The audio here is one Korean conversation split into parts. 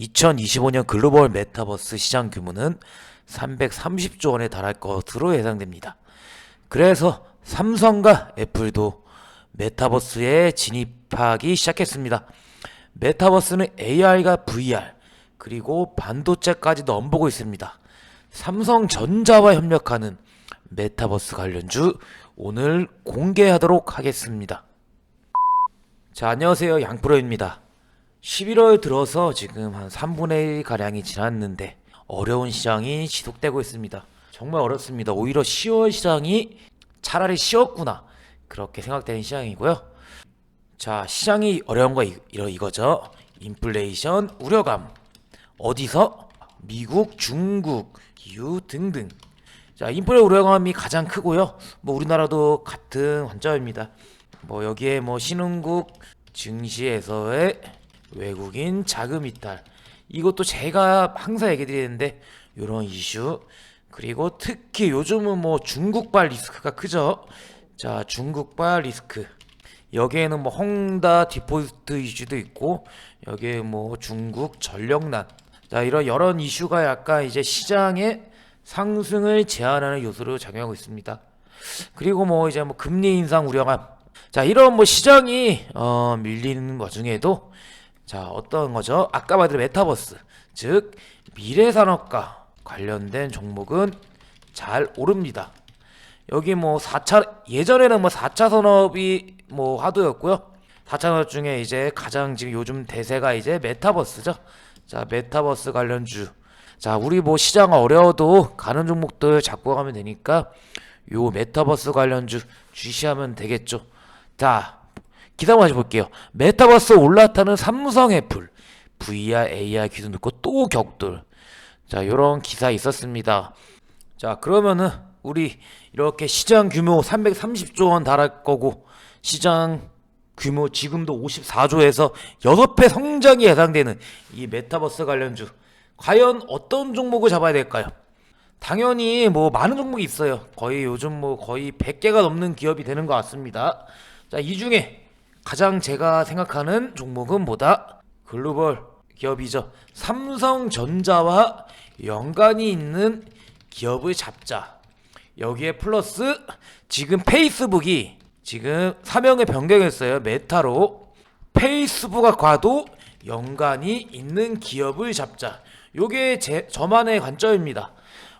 2025년 글로벌 메타버스 시장 규모는 330조 원에 달할 것으로 예상됩니다. 그래서 삼성과 애플도 메타버스에 진입하기 시작했습니다. 메타버스는 AR과 VR 그리고 반도체까지도 엄보고 있습니다. 삼성전자와 협력하는 메타버스 관련주 오늘 공개하도록 하겠습니다. 자, 안녕하세요. 양프로입니다. 11월 들어서 지금 한 3분의 1 가량이 지났는데 어려운 시장이 지속되고 있습니다. 정말 어렵습니다. 오히려 10월 시장이 차라리 쉬웠구나. 그렇게 생각되는 시장이고요. 자, 시장이 어려운 거 이, 이거죠. 인플레이션 우려감. 어디서? 미국, 중국, EU 등등. 자, 인플레 우려감이 가장 크고요. 뭐 우리나라도 같은 관점입니다. 뭐 여기에 뭐 신흥국 증시에서의 외국인 자금 이탈 이것도 제가 항상 얘기 드리는데 이런 이슈 그리고 특히 요즘은 뭐 중국발 리스크가 크죠. 자, 중국발 리스크. 여기에는 뭐 헝다 디포지트 이슈도 있고 여기에 뭐 중국 전력난. 자, 이런 여러 이슈가 약간 이제 시장의 상승을 제한하는 요소로 작용하고 있습니다. 그리고 뭐 이제 뭐 금리 인상 우려감. 자, 이런 뭐 시장이 어 밀리는 와중에도 자, 어떤 거죠? 아까 말한 메타버스, 즉 미래 산업과 관련된 종목은 잘 오릅니다. 여기 뭐 4차 예전에는 뭐 4차 산업이 뭐 화두였고요. 4차 산업 중에 이제 가장 지금 요즘 대세가 이제 메타버스죠. 자, 메타버스 관련주. 자, 우리 뭐 시장 어려워도 가는 종목들 잡고 가면 되니까 요 메타버스 관련주 주시하면 되겠죠. 자, 기사 마저 볼게요. 메타버스 올라타는 삼성 애플 VR AR 기술 듣고 또 격돌. 자, 요런 기사 있었습니다. 자, 그러면은 우리 이렇게 시장 규모 330조 원 달할 거고 시장 규모 지금도 54조에서 6배 성장이 예상되는 이 메타버스 관련주 과연 어떤 종목을 잡아야 될까요? 당연히 뭐 많은 종목이 있어요. 거의 요즘 뭐 거의 100개가 넘는 기업이 되는 것 같습니다. 자, 이 중에 가장 제가 생각하는 종목은 뭐다? 글로벌 기업이죠. 삼성전자와 연관이 있는 기업을 잡자. 여기에 플러스 지금 페이스북이 지금 사명을 변경했어요. 메타로 페이스북과 과도 연관이 있는 기업을 잡자. 요게 제 저만의 관점입니다.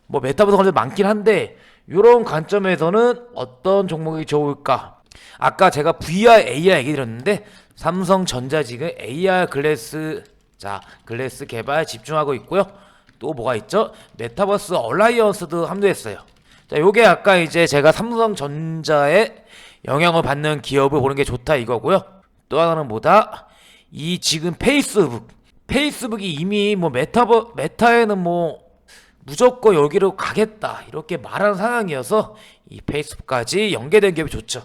뭐 메타버스 관점 많긴 한데 이런 관점에서는 어떤 종목이 좋을까? 아까 제가 VR, AR 얘기 드렸는데 삼성전자 지금 AR 글래스 자 글래스 개발 집중하고 있고요. 또 뭐가 있죠? 메타버스 얼라이언스도 함도했어요. 자, 요게 아까 이제 제가 삼성전자에 영향을 받는 기업을 보는 게 좋다 이거고요. 또 하나는 뭐다? 이 지금 페이스북. 페이스북이 이미 뭐 메타버 메타에는 뭐 무조건 여기로 가겠다 이렇게 말하는 상황이어서 이 페이스북까지 연계된 기업이 좋죠.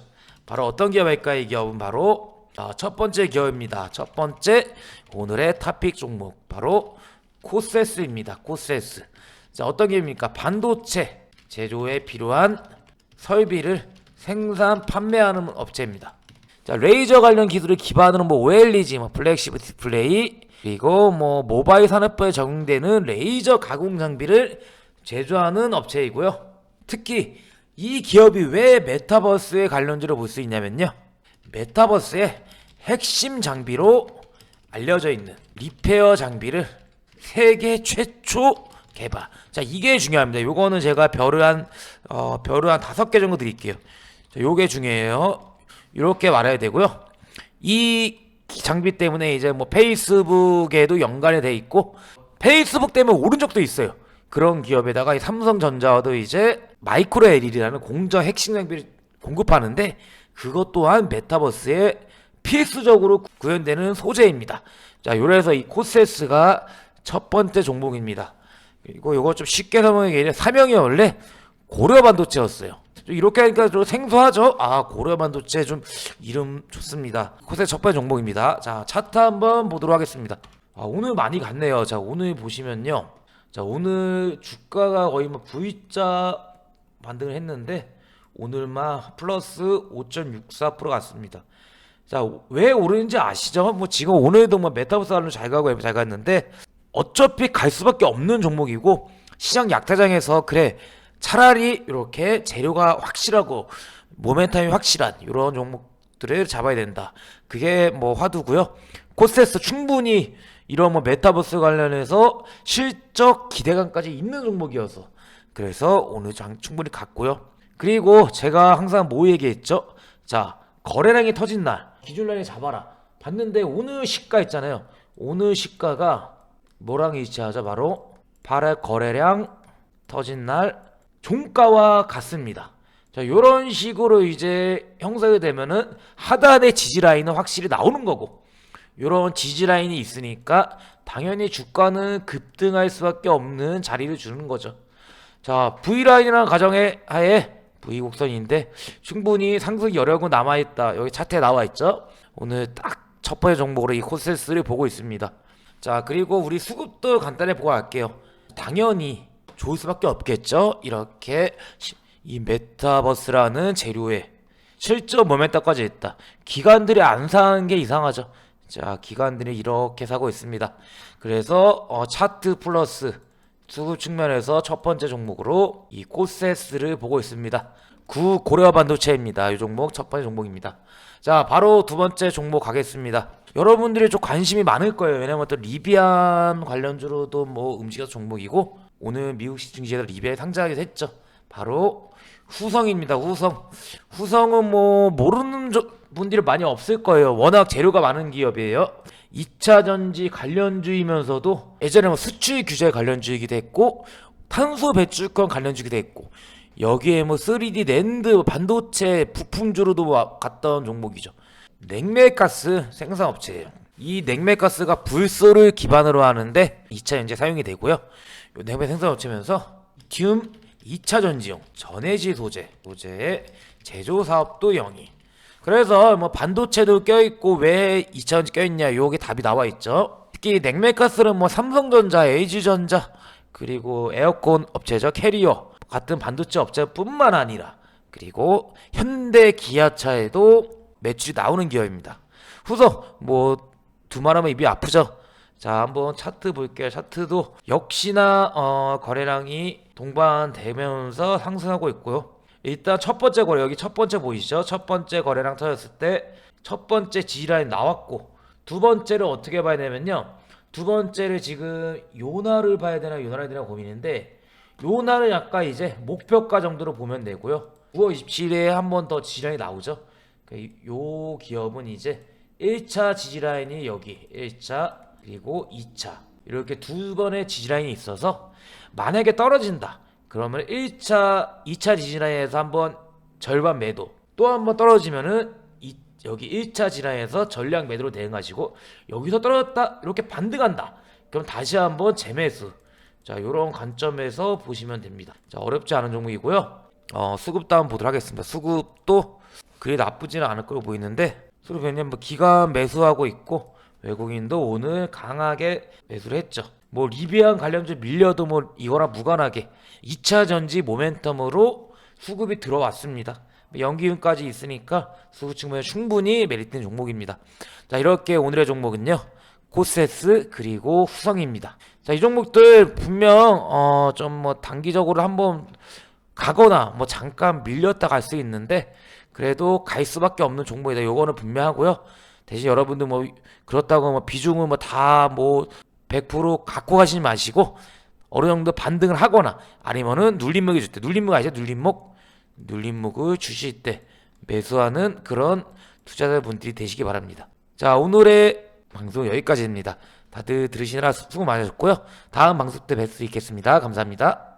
바로 어떤 기업일까 이 기업은 바로 자, 첫 번째 기업입니다. 첫 번째 오늘의 타픽 종목 바로 코세스입니다. 코세스. 자, 어떤 기업입니까? 반도체 제조에 필요한 설비를 생산 판매하는 업체입니다. 자, 레이저 관련 기술을 기반으로 뭐 OLED, 뭐 플렉시블 디스플레이 그리고 뭐 모바일 산업부에 적용되는 레이저 가공 장비를 제조하는 업체이고요. 특히 이 기업이 왜 메타버스에 관련주를 볼수 있냐면요. 메타버스의 핵심 장비로 알려져 있는 리페어 장비를 세계 최초 개발. 자, 이게 중요합니다. 요거는 제가 별을 한, 어, 별을 한 다섯 개 정도 드릴게요. 자, 요게 중요해요. 이렇게 말해야 되고요. 이 장비 때문에 이제 뭐 페이스북에도 연관이 돼 있고, 페이스북 때문에 오른 적도 있어요. 그런 기업에다가 이 삼성전자도 이제 마이크로 LED라는 공정 핵심 장비를 공급하는데, 그것 또한 메타버스에 필수적으로 구현되는 소재입니다. 자, 요래서 이 코세스가 첫 번째 종목입니다. 그리고 요거 좀 쉽게 설명하기 사명이 원래 고려 반도체였어요. 좀 이렇게 하니까 좀 생소하죠? 아, 고려 반도체 좀 이름 좋습니다. 코세스 첫 번째 종목입니다. 자, 차트 한번 보도록 하겠습니다. 아, 오늘 많이 갔네요. 자, 오늘 보시면요. 자, 오늘 주가가 거의 뭐 V자 반등을 했는데 오늘만 플러스 5.64% 갔습니다. 자, 왜 오르는지 아시죠? 뭐 지금 오늘도 뭐 메타버스 관련 잘 가고 잘 갔는데 어차피 갈 수밖에 없는 종목이고 시장 약타장에서 그래 차라리 이렇게 재료가 확실하고 모멘텀이 확실한 이런 종목들을 잡아야 된다. 그게 뭐 화두고요. 코세스 충분히 이런 뭐 메타버스 관련해서 실적 기대감까지 있는 종목이어서 그래서 오늘 장 충분히 갔고요. 그리고 제가 항상 뭐 얘기했죠? 자 거래량이 터진 날 기준 라인 잡아라. 봤는데 오늘 시가 있잖아요. 오늘 시가가 뭐랑 일치하죠? 바로 8월 거래량 터진 날 종가와 같습니다. 자, 요런 식으로 이제 형성이 되면은 하단의 지지 라인은 확실히 나오는 거고 요런 지지 라인이 있으니까 당연히 주가는 급등할 수밖에 없는 자리를 주는 거죠. 자, V 라인이라는 가정의 하에 V 곡선인데 충분히 상승 여력은 남아 있다. 여기 차트에 나와 있죠. 오늘 딱 첫 번째 종목으로 이 코세스를 보고 있습니다. 자, 그리고 우리 수급도 간단히 보고 갈게요. 당연히 좋을 수밖에 없겠죠. 이렇게 시- 이 메타버스라는 재료에 실적 모멘터까지 있다. 기관들이 안 사는 게 이상하죠. 자, 기관들이 이렇게 사고 있습니다. 그래서 어, 차트 플러스 수급 측면에서 첫 번째 종목으로 이 코세스를 보고 있습니다. 구 고려 반도체입니다. 이 종목 첫 번째 종목입니다. 자, 바로 두 번째 종목 가겠습니다. 여러분들이 좀 관심이 많을 거예요. 왜냐면 또 리비안 관련주로도 뭐 움직여서 종목이고 오늘 미국 시중지에서 리비안에 상장하기도 했죠. 바로 후성입니다. 후성. 후성은 뭐 모르는 저- 분들이 많이 없을 거예요. 워낙 재료가 많은 기업이에요. 2차 전지 관련주이면서도 예전에 뭐 수출 규제 관련주이기도 했고 탄소 배출권 관련주기도 했고 여기에 뭐 3D 랜드 반도체 부품주로도 와- 갔던 종목이죠. 냉매가스 생산업체예요. 이 냉매가스가 불소를 기반으로 하는데 2차 전지에 사용이 되고요. 요 냉매 생산업체면서 리튬 2차 전지용 전해질 소재 소재의 제조 사업도 영위. 그래서 뭐 반도체도 껴있고 왜 2차 전지 껴있냐 요게 답이 나와 있죠. 특히 냉매가스는 뭐 삼성전자, LG전자 그리고 에어컨 업체죠 캐리어 같은 반도체 업체뿐만 아니라 그리고 현대 기아차에도 매출이 나오는 기업입니다. 후성 뭐 두말하면 입이 아프죠. 자 한번 차트 볼게요. 차트도 역시나 어, 거래량이 동반되면서 상승하고 있고요. 일단 첫 번째 거래 여기 첫 번째 보이시죠? 첫 번째 거래량 터졌을 때 첫 번째 지라인 나왔고 두 번째를 어떻게 봐야 되냐면요. 두 번째를 지금 요날을 봐야 되나 요날을 되나 고민인데 요날은 약간 이제 목표가 정도로 보면 되고요. 9월 27일에 한 번더 지라인이 나오죠. 그요 기업은 이제 1차 지지라인이 여기 1차 그리고 2차 이렇게 두 번의 지지라인이 있어서 만약에 떨어진다 그러면 1차 2차 지지라인에서 한번 절반 매도 또 한번 떨어지면은 이, 여기 1차 지지라인에서 전량 매도로 대응하시고 여기서 떨어졌다 이렇게 반등한다. 그럼 다시 한번 재매수. 자 이런 관점에서 보시면 됩니다. 자 어렵지 않은 종목이고요. 어, 수급도 한번 보도록 하겠습니다. 수급도 그리 나쁘지는 않을 걸로 보이는데 수급 왜냐면 뭐 기관 매수하고 있고 외국인도 오늘 강하게 매수를 했죠. 뭐 리비안 관련주 밀려도 뭐 이거랑 무관하게 2차 전지 모멘텀으로 수급이 들어왔습니다. 연기운까지 있으니까 수급 측면에 충분히 메리트는 종목입니다. 자 이렇게 오늘의 종목은요. 코세스 그리고 후성입니다. 자 이 종목들 분명 어 좀 뭐 단기적으로 한번 가거나 뭐 잠깐 밀렸다 갈 수 있는데 그래도 갈 수밖에 없는 종목이다. 요거는 분명하고요. 대신 여러분들 뭐 그렇다고 뭐 비중을 뭐다뭐 100% 갖고 가시지 마시고 어느 정도 반등을 하거나 아니면은 눌림목이 줄 때 눌림목 아시죠? 눌림목 눌림목을 주실 때 매수하는 그런 투자자 분들이 되시기 바랍니다. 자 오늘의 방송 여기까지입니다. 다들 들으시느라 수고 많으셨고요. 다음 방송 때 뵐 수 있겠습니다. 감사합니다.